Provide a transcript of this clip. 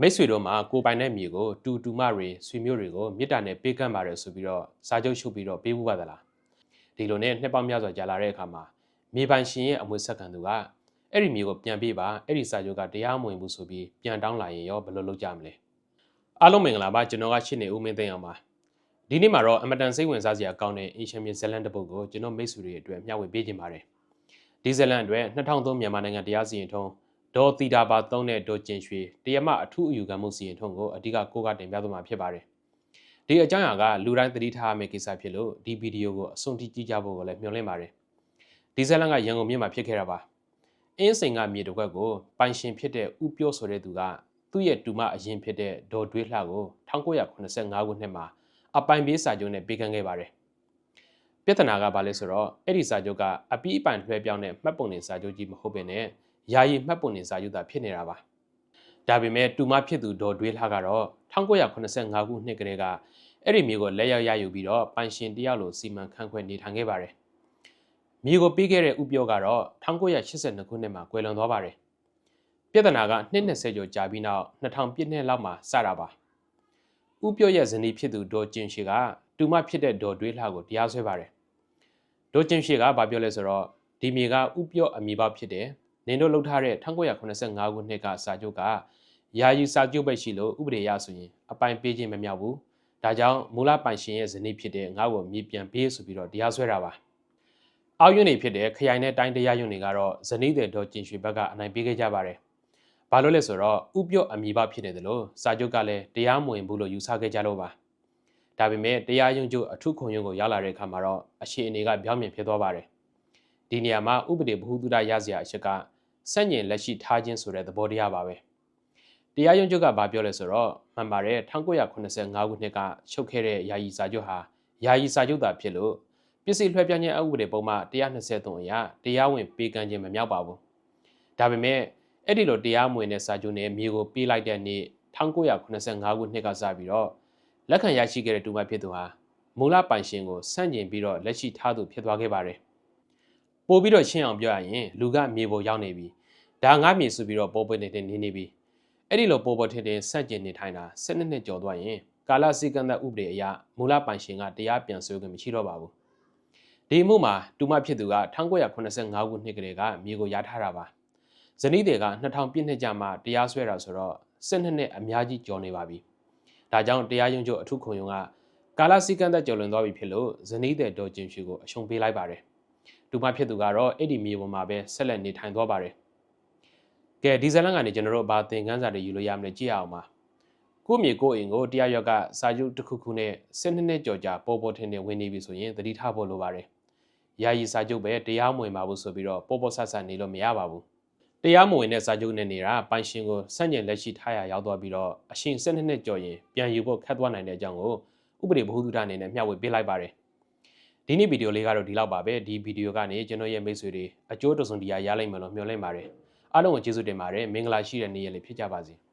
မိတ်ဆွေတို့မှာကိုပိုင်တဲ့မြေကိုတူတူမတွေဆွေမျိုးတွေကိုမေတ္တာနဲ့ပေးကမ်းပါတယ်ဆိုပြီးတော့စာချုပ်ချုပ်ပြီးတော့ပေးဖို့ပါသလားဒီလိုနဲ့နှစ်ပေါင်းများစွာကြာလာတဲ့အခါမှာမြေပိုင်ရှင်ရဲ့အမွေဆက်ခံသူကအဲ့ဒီမြေကိုပြန်ပေးပါအဲ့ဒီစာချုပ်ကတရားမဝင်ဘူးဆိုပြီးပြန်တောင်းလာရင်ရောဘယ်လိုလုပ်ကြမလဲအားလုံးမင်္ဂလာပါကျွန်တော်ကရှင်းနေဦးမင်းသိန်းအောင်ပါဒီနေ့မှာတော့အမတန်စိတ်ဝင်စားစရာကောင်းတဲ့အင်ရှင်မြေဇလန်တစ်ပုဒ်ကိုကျွန်တော်မိတ်ဆွေတွေအတွက်မျှဝေပေးခြင်းပါတယ်ဒီဇလန်အတွက်2003မြန်မာနိုင်ငံတရားစီရင်ထုံး ဒေါ်တီတာပါသုံးတဲ့ဒေါ်ကျင်ရွှေတရမအထူးအယူခံမှုစီရင်ထုံးကိုအဓိကကိုကတင်ပြသွားမှာဖြစ်ပါတယ်ဒီအကြောင်းအရာကလူတိုင်းသတိထားရမယ့်ကိစ္စဖြစ်လို့ဒီဗီဒီယိုကိုအဆုံးထိကြည့်ကြဖို့ကိုလည်းမျှော်လင့်ပါတယ်ဒီဇလန်ကရန်ကုန်မြို့မှာဖြစ်ခဲ့တာပါအင်းစိန်ကမြေတစ်ခွက်ကိုပိုင်ရှင်ဖြစ်တဲ့ဥပြောဆိုတဲ့သူကသူ့ရဲ့တူမအရင်ဖြစ်တဲ့ဒေါ်တွေးလှကို1985ခုနှစ်မှာအပိုင်ပေးစာချုပ်နဲ့ပေးကမ်းခဲ့ပါတယ်ပြဿနာကဘာလဲဆိုတော့အဲ့ဒီစာချုပ်ကအပီးအပိုင်လွှဲပြောင်းတဲ့မှတ်ပုံတင်စာချုပ်ကြီးမဟုတ်ဘဲနဲ့ ယာယီမှတ်ပုံတင်စာချုပ်သာဖြစ်နေတာပါဒါပေမဲ့တူမဖြစ်သူဒေါ်တွေးလှကတော့1985ခုနှစ်ကတည်းကအဲ့ဒီမျိုးကိုလက်ရောက်ရယူပြီးတော့ပိုင်ရှင်တယောက်လိုစီမံခန့်ခွဲနေထိုင်ခဲ့ပါတယ်မြေကိုပေးခဲ့တဲ့ဥပြောကတော့1982ခုနှစ်မှာကွယ်လွန်သွားပါတယ်ပြဿနာက220ကျော်ကြာပြီးနောက်2000ပြည့်နှစ်လောက်မှာစတာပါဥပြောရဲ့ဇနီးဖြစ်သူဒေါ်ကျင်ရှိကတူမဖြစ်တဲ့ဒေါ်တွေးလှကိုတရားစွဲပါတယ်ဒေါ်ကျင်ရှိကဘာပြောလဲဆိုတော့ဒီမြေကဥပြောအမိဘဖြစ်တယ် နင်တို့လှုပ်ထားတဲ့1985ခုနှစ်ကစာချုပ်ကယာယီစာချုပ်ပဲရှိလို့ဥပဒေရဆိုရင်အပိုင်ပေးခြင်းမမြောက်ဘူးဒါကြောင့်မူလပိုင်ရှင်ရဲ့ဇနီးဖြစ်တဲ့ငါ့ကိုမြေပြန်ပေးဆိုပြီးတော့တရားစွဲတာပါအောက်ရွံ့နေဖြစ်တဲ့ခရိုင်နဲ့တိုင်းတရားရွံ့တွေကတော့ဇနီးတဲ့ဒေါ်ကျင်ရွှေဘက်ကအနိုင်ပေးခဲ့ကြပါတယ်ဘာလို့လဲဆိုတော့ဥပြုတ်အမိဘဖြစ်နေတယ်လို့စာချုပ်ကလည်းတရားမဝင်ဘူးလို့ယူဆခဲ့ကြလို့ပါဒါပေမဲ့တရားရုံးချုပ်အထုခုံရုံးကိုရောက်လာတဲ့အခါမှာတော့အခြေအနေကပြောင်းပြန်ဖြစ်သွားပါတယ်ဒီနေရာမှာဥပဒေဘ ഹു တုဒရစရာအချက်က စန့်ကျင်လက်ရှိထားခြင်းဆိုတဲ့သဘောတရားပါပဲတရားရုံးချုပ်ကဘာပြောလဲဆိုတော့မှန်ပါတယ်1985ခုနှစ်ကချုပ်ခဲ့တဲ့ယာယီစာချုပ်ဟာယာယီစာချုပ်သာဖြစ်လို့ပစ္စည်းလွှဲပြောင်းခြင်းအဥပဒေပုံမှ123အရာတရားဝင်ပေးကမ်းခြင်းမမြောက်ပါဘူးဒါပေမဲ့အဲ့ဒီလိုတရားမဝင်တဲ့စာချုပ်နဲ့မြေကိုပေးလိုက်တဲ့နေ့1985ခုနှစ်ကစပြီးတော့လက်ခံရရှိခဲ့တဲ့တူမဖြစ်သူဟာမူလပိုင်ရှင်ကိုစန့်ကျင်ပြီးတော့လက်ရှိထားသူဖြစ်သွားခဲ့ပါတယ်ပို့ပြီးတော့ရှင်းအောင်ပြောရရင်လူကမြေပေါ်ရောက်နေပြီ ဒါငါမြေဆိုပြီးတော့ပေါ်ပွင့်နေတဲ့နေနေပြီအဲ့ဒီလိုပေါ်ပေါ်ထင်ထင်ဆန့်ကျင်နေထိုင်တာ၁၂နှစ်ကျော်သွားရင်ကာလစည်းကမ်းသက်ဥပဒေအရမူလပိုင်ရှင်ကတရားပြန်ဆွေးခွင့်မရှိတော့ပါဘူးဒီမှုမှာတူမဖြစ်သူက1985ခုနှစ်ကလေးကမြေကိုရထားတာပါဇနီးတွေက2000ပြည့်နှစ်ကြာမှတရားစွဲတာဆိုတော့12နှစ်အများကြီးကျော်နေပါပြီဒါကြောင့်တရားရုံးချုပ်အထုခုံရုံးကကာလစည်းကမ်းသက်ကျော်လွန်သွားပြီဖြစ်လို့ဇနီးတဲ့ဒေါ်ကျင်ဖြူကိုအရှုံးပေးလိုက်ပါတယ်တူမဖြစ်သူကတော့အဲ့ဒီမြေပေါ်မှာပဲဆက်လက်နေထိုင်သွားပါတယ် ကဲဒီဇလန်ကနေကျွန်တော်တို့ဘာသင်ခန်းစာတွေယူလို့ရမလဲကြည့်အောင်ပါကိုမြေကိုအိမ်ကိုတရားရွက်ကစာချုပ်တစ်ခုခုနဲ့၁၂နှစ်ကြော်ကြာပေါ်ပေါ်ထင်ထင်ဝင်နေပြီဆိုရင်သတိထားဖို့လိုပါတယ်ယာယီစာချုပ်ပဲတရားမဝင်ပါဘူးဆိုပြီးတော့ပေါ်ပေါ်ဆဆနေလို့မရပါဘူးတရားမဝင်တဲ့စာချုပ်နဲ့နေတာပိုင်ရှင်ကိုစန့်ကျင်လက်ရှိထားရရောက်သွားပြီးတော့အရှင်၁၂နှစ်ကြော်ရင်ပြန်ယူဖို့ခက်သွားနိုင်တဲ့အကြောင်းကိုဥပဒေဘ ഹു တုဒအနေနဲ့မျှဝေပေးလိုက်ပါတယ်ဒီနေ့ဗီဒီယိုလေးကတော့ဒီလောက်ပါပဲဒီဗီဒီယိုကနေကျွန်တော်ရဲ့မိတ်ဆွေတွေအကျိုးတစုံတရာရလိမ့်မယ်လို့မျှော်လင့်ပါတယ် အားလုံးကိုကျေးဇူးတင်ပါတယ်မင်္ဂလာရှိတဲ့နေ့ရက်လေးဖြစ်ကြပါစေ။